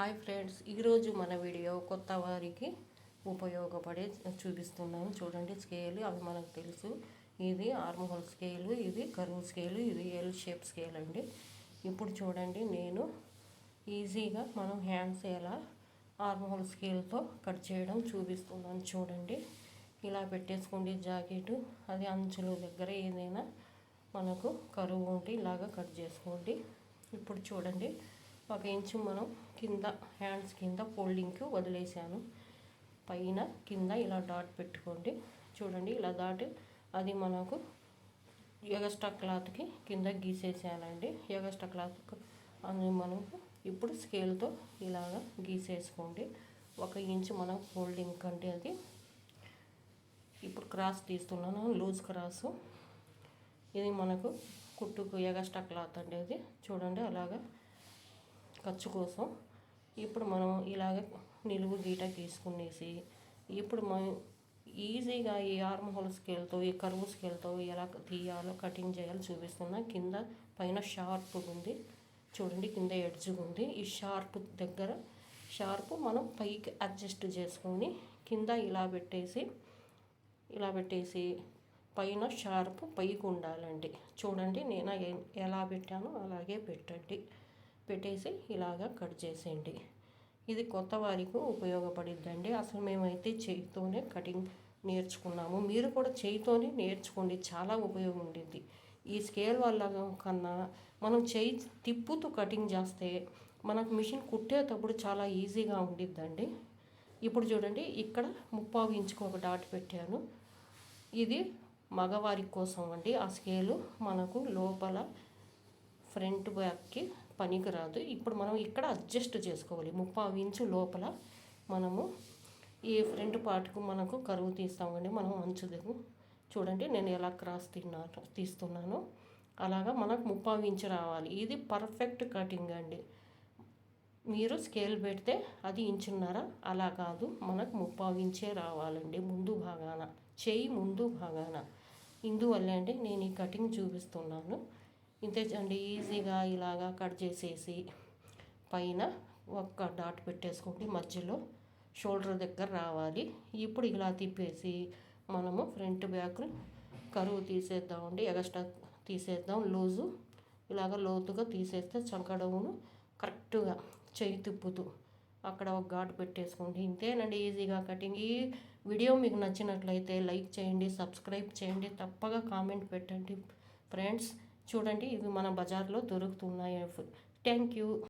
Hi friends ఈరోజు మన video కొత్త వారికి ఉపయోగపడే చూపిస్తున్నాను. చూడండి స్కేల్ అవి మనకు తెలుసు. ఇది ఆర్మహోల్ స్కేలు ఇది కరువు స్కేలు ఇది ఎల్ షేప్ స్కేల్ అండి. ఇప్పుడు చూడండి నేను ఈజీగా మనం హ్యాండ్స్ ఎలా ఆర్మహోల్ స్కేల్తో కట్ చేయడం చూపిస్తున్నాను చూడండి. ఇలా పెట్టేసుకోండి జాకెట్. అది అంచుల దగ్గర ఏదైనా మనకు కరువు ఉంటే ఇలాగా కట్ చేసుకోండి. ఇప్పుడు చూడండి ఒక ఇంచు మనం కింద హ్యాండ్స్ కింద ఫోల్డింగ్కి వదిలేసాను. పైన కింద ఇలా డాట్ పెట్టుకోండి. చూడండి ఇలా డాట్ అది మనకు ఎగస్ట్రా క్లాత్కి కింద గీసేసానండి ఎగస్ట్రా క్లాత్ అది మనకు ఇప్పుడు స్కేల్తో ఇలాగా గీసేసుకోండి. ఒక ఇంచు మనం ఫోల్డింగ్ కంటే అది ఇప్పుడు క్రాస్ తీస్తున్నాను లూజ్ క్రాసు. ఇది మనకు కుట్టుకు ఎగస్ట్రా క్లాత్ అండి అది. చూడండి అలాగా ఖర్చు కోసం ఇప్పుడు మనం ఇలాగ నిలువు గీట తీసుకునేసి ఇప్పుడు మనం ఈజీగా ఈ ఆర్మ్ హోల్ స్కేల్తో ఈ కరువు స్కేల్తో ఎలా తీయాలో కటింగ్ చేయాలో చూపిస్తున్నా. కింద పైన షార్ప్ ఉంది. చూడండి కింద ఎడ్జ్ ఉంది. ఈ షార్ప్ దగ్గర షార్ప్ మనం పైకి అడ్జస్ట్ చేసుకొని కింద ఇలా పెట్టేసి ఇలా పెట్టేసి పైన షార్ప్ పైకి ఉండాలండి. చూడండి నేను ఎలా పెట్టానో అలాగే పెట్టండి. పెట్టేసి ఇలాగా కట్ చేసేయండి. ఇది కొత్త వారికి ఉపయోగపడిద్దండి. అసలు మేమైతే చేయితోనే కటింగ్ నేర్చుకున్నాము. మీరు కూడా చేయితోనే నేర్చుకోండి. చాలా ఉపయోగం ఉండిద్ది. ఈ స్కేల్ వల్ల కన్నా మనం చేయి తిప్పుతూ కటింగ్ చేస్తే మనకు మిషన్ కుట్టేటప్పుడు చాలా ఈజీగా ఉండిద్దండి. ఇప్పుడు చూడండి ఇక్కడ ముప్పావు ఇంచుకు ఒక డాట్ పెట్టాను. ఇది మగవారి కోసం అండి. ఆ స్కేలు మనకు లోపల ఫ్రంట్ బ్యాక్కి పనికిరాదు. ఇప్పుడు మనం ఇక్కడ అడ్జస్ట్ చేసుకోవాలి. ముప్పావు ఇంచు లోపల మనము ఈ ఫ్రంట్ పార్ట్కు మనకు కరువు తీస్తామండి. మనం అంచుదకు చూడండి నేను ఎలా క్రాస్ తిన్నా తీస్తున్నాను. అలాగా మనకు ముప్పావు ఇంచు రావాలి. ఇది పర్ఫెక్ట్ కటింగ్ అండి. మీరు స్కేల్ పెడితే అది ఇంచున్నర. అలా కాదు మనకు ముప్పావు ఇంచే రావాలండి ముందు భాగాన. చేయి ముందు భాగాన. ఇందువల్ల అంటే నేను ఈ కటింగ్ చూపిస్తున్నాను. ఇంతే అండి ఈజీగా ఇలాగా కట్ చేసేసి పైన ఒక్క డాట్ పెట్టేసుకోండి మధ్యలో షోల్డర్ దగ్గర రావాలి. ఇప్పుడు ఇలా తిప్పేసి మనము ఫ్రంట్ బ్యాక్ కరువు తీసేద్దామండి ఎగస్ట్రా తీసేద్దాం. లూజు ఇలాగ లోతుగా తీసేస్తే చంకడమును కరెక్ట్గా చేయి తిప్పుతూ అక్కడ ఒక ఘాటు పెట్టేసుకోండి. ఇంతేనండి ఈజీగా కటింగ్. ఈ వీడియో మీకు నచ్చినట్లయితే లైక్ చేయండి సబ్స్క్రైబ్ చేయండి తప్పగా కామెంట్ పెట్టండి. ఫ్రెండ్స్ చూడండి ఇవి మన బజార్లో దొరుకుతున్నాయి. Thank you